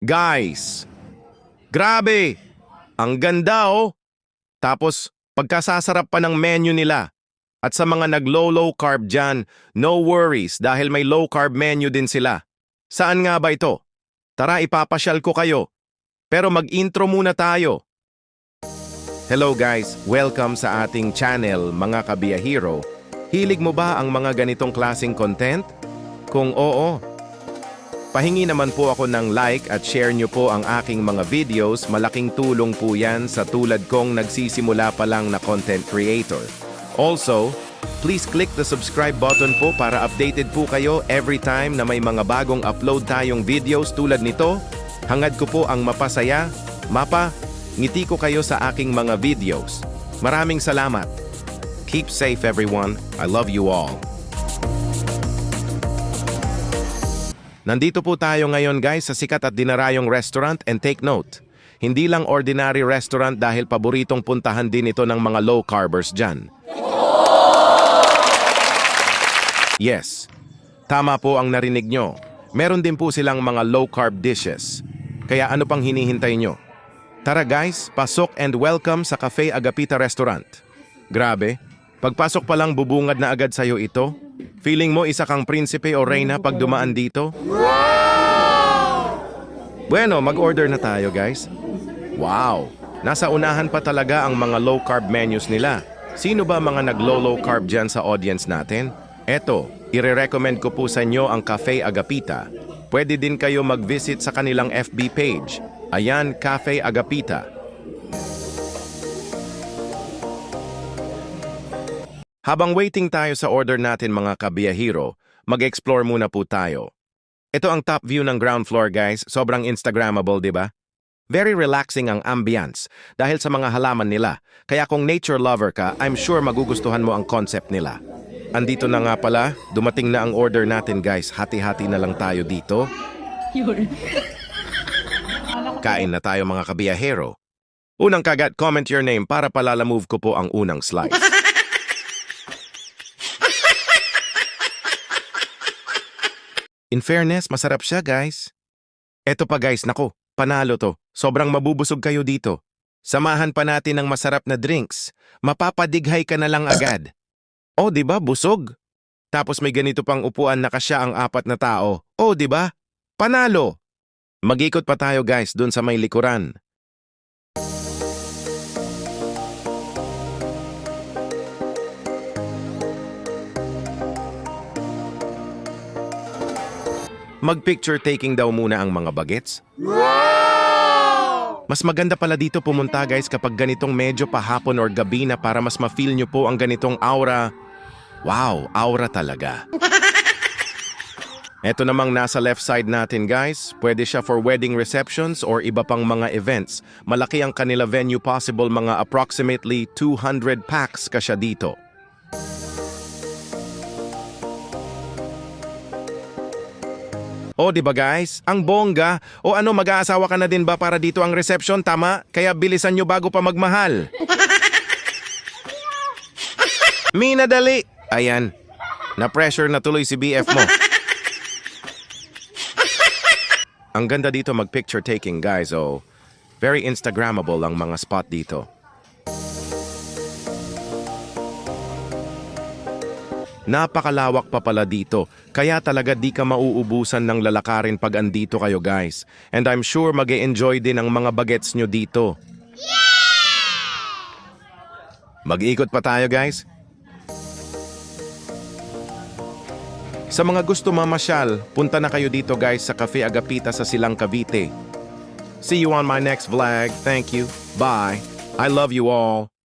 Guys, grabe! Ang ganda oh! Tapos, pagkasasarap pa ng menu nila. At sa mga nag-low-low carb dyan, no worries dahil may low carb menu din sila. Saan nga ba ito? Tara ipapasyal ko kayo. Pero mag-intro muna tayo. Hello guys, welcome sa ating channel mga kabiyahero. Hilig mo ba ang mga ganitong klaseng content? Kung oo, pahingi naman po ako ng like at share nyo po ang aking mga videos. Malaking tulong po yan sa tulad kong nagsisimula pa lang na content creator. Also, please click the subscribe button po para updated po kayo every time na may mga bagong upload tayong videos tulad nito. Hangad ko po ang mapasaya, mapa, ngiti ko kayo sa aking mga videos. Maraming salamat. Keep safe everyone. I love you all. Nandito po tayo ngayon guys sa sikat at dinarayong restaurant and take note. Hindi lang ordinary restaurant dahil paboritong puntahan din ito ng mga low carbers dyan. Yes, tama po ang narinig nyo. Meron din po silang mga low carb dishes. Kaya ano pang hinihintay nyo? Tara guys, pasok and welcome sa Cafe Agapita Restaurant. Grabe, pagpasok pa lang bubungad na agad sa'yo ito. Feeling mo isa kang prinsipe o reyna pag dumaan dito? Bueno, mag-order na tayo guys. Wow, nasa unahan pa talaga ang mga low carb menus nila. Sino ba mga nag-low-low carb dyan sa audience natin? Eto, ire-recommend ko po sa inyo ang Cafe Agapita. Pwede din kayo mag-visit sa kanilang FB page. Ayan, Cafe Agapita. Habang waiting tayo sa order natin mga kabiyahero, mag-explore muna po tayo. Ito ang top view ng ground floor guys, sobrang Instagrammable, di ba? Very relaxing ang ambience dahil sa mga halaman nila. Kaya kung nature lover ka, I'm sure magugustuhan mo ang concept nila. Andito na nga pala, dumating na ang order natin guys. Hati-hati na lang tayo dito. Kain na tayo mga kabiyahero. Unang kagat, comment your name para palalamove ko po ang unang slice. In fairness, masarap siya guys. Eto pa guys, nako, panalo to. Sobrang mabubusog kayo dito. Samahan pa natin ng masarap na drinks. Mapapadighay ka na lang agad. Oh, 'di ba? Busog. Tapos may ganito pang upuan na kasya ang apat na tao. Oh, 'di ba? Panalo. Magikot pa tayo guys dun sa may likuran. Mag-picture taking daw muna ang mga bagets. Mas maganda pala dito pumunta guys kapag ganitong medyo pahapon or gabi na para mas ma-feel nyo po ang ganitong aura. Wow, aura talaga. Ito namang nasa left side natin guys, pwede siya for wedding receptions or iba pang mga events. Malaki ang kanila venue possible mga approximately 200 packs ka siya dito. O, di ba guys? Ang bongga. O ano, mag-aasawa ka na din ba para dito ang reception? Tama? Kaya bilisan nyo bago pa magmahal. Mina, dali. Ayan. Na-pressure na tuloy si BF mo. Ang ganda dito mag-picture taking, guys. Oh, very Instagrammable ang mga spot dito. Napakalawak pa pala dito, kaya talaga di ka mauubusan ng lalakarin pag andito kayo guys. And I'm sure mag enjoy din ang mga bagets nyo dito. Mag-ikot pa tayo guys. Sa mga gusto mamasyal, punta na kayo dito guys sa Cafe Agapita sa Silang Cavite. See you on my next vlog. Thank you. Bye. I love you all.